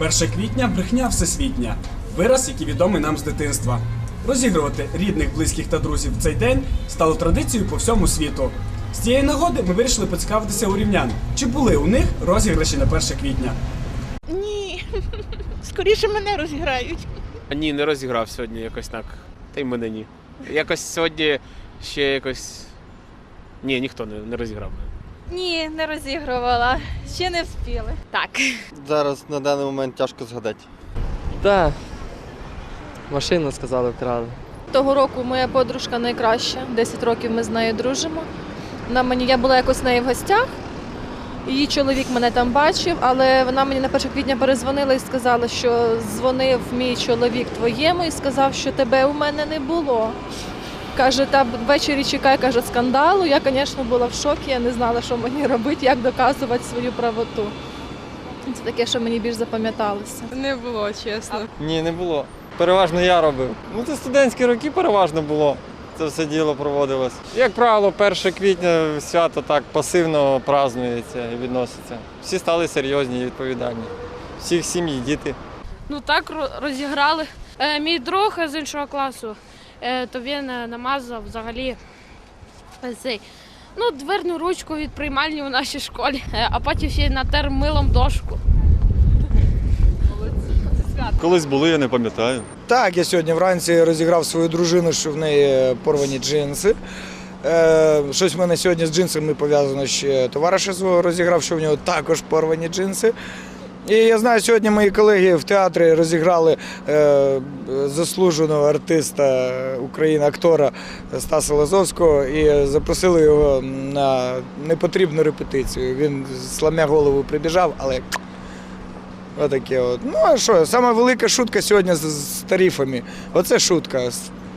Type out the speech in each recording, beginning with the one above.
1 квітня брехня всесвітня. Вираз, який відомий нам з дитинства. Розігрувати рідних, близьких та друзів в цей день стало традицією по всьому світу. З цієї нагоди ми вирішили поцікавитися у рівнян, чи були у них розіграші на 1 квітня. Ні. Скоріше мене розіграють. Ні, не розіграв сьогодні якось так. Та й мене ні. Якось сьогодні ще якось. Ні, ніхто не, не розіграв. мене. Ні, не розігрувала. Ще не встигли. Так. Зараз на даний момент тяжко згадати. Так. Машину сказали, вкрали. Того року моя подружка найкраща. 10 років ми з нею дружимо. Вона мені, я була якось в неї в гостях. Її чоловік мене там бачив, але вона мені на 1 квітня перезвонила і сказала, що дзвонив мій чоловік твоєму і сказав, що тебе у мене не було. Каже, та ввечері чекай, каже, скандалу. Я, звісно, була в шокі, я не знала, що мені робити, як доказувати свою правоту. Це таке, що мені більш запам'яталося. Не було, чесно. Ні, не було. Переважно я робив. Ну це студентські роки переважно було. Це все діло проводилось. Як правило, 1 квітня свято так пасивно празднується і відноситься. Всі стали серйозні і відповідальні. Всіх сім'ї, діти. Ну так розіграли. Е, мій друг з іншого класу, то він е, намазав взагалі е, цей. Ну, дверну ручку від приймальні у нашій школі, е, а потім ще й натер милом дошку. Колись були, я не пам'ятаю. Так, я сьогодні вранці розіграв свою дружину, що в неї порвані джинси. Е, щось в мене сьогодні з джинсами пов'язано ще товариша свого розіграв, що в нього також порвані джинси. І я знаю, сьогодні мої колеги в театрі розіграли е, заслуженого артиста України, актора Стаса Лазовського і запросили його на непотрібну репетицію. Він сламя голову прибіжав, але Отаке от. Ну а що, сама велика шутка сьогодні з, з тарифами. Оце шутка.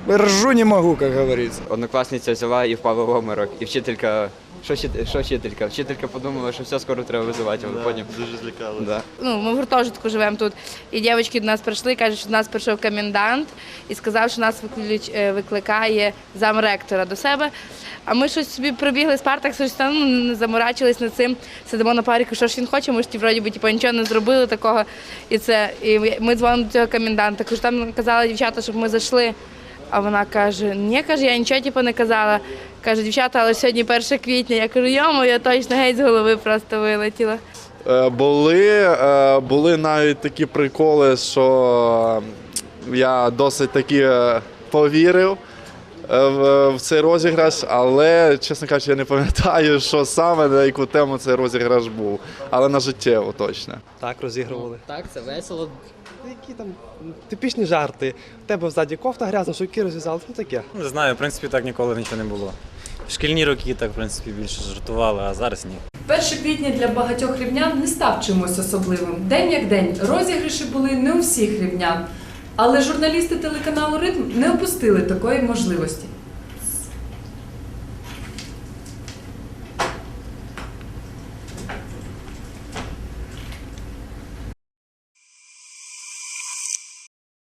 Ржу не можу, як говориться. Однокласниця взяла і впала в обморок. І вчителька. Що, вчитель- що вчителька? Вчителька подумала, що все скоро треба визивати, але потім. Дуже злякали. Да. Ну, ми в гуртожитку живемо тут. І дівчатки до нас прийшли, кажуть, що до нас прийшов комендант і сказав, що нас виклич- е, викликає замректора до себе. А ми щось собі прибігли з партах, щось там ну, не заморачились над цим. Сидимо на паріку, що ж він хоче, ми ж ті вроді би типу, нічого не зробили такого. І це. І ми дзвонимо до цього коменданта. Кажу, там казали дівчата, щоб ми зайшли. А вона каже: ні, каже, я нічого типу, не казала. Каже, дівчата, але сьогодні 1 квітня. Я кажу, йому, я точно геть з голови просто вилетіла. Е, Були, е, були навіть такі приколи, що я досить таки е, повірив в, в цей розіграш, але, чесно кажучи, я не пам'ятаю, що саме на яку тему цей розіграш був. Але на життєво точно. Так, розігрували. Так, це весело. Які там типічні жарти. У тебе взаді кофта грязна, шовки розв'язали, ну таке. Не знаю, в принципі, так ніколи нічого не було. В шкільні роки так, в принципі, більше жартували, а зараз ні. 1 квітня для багатьох рівнян не став чимось особливим. День як день розіграші були не у всіх рівнян. Але журналісти телеканалу Ритм не опустили такої можливості.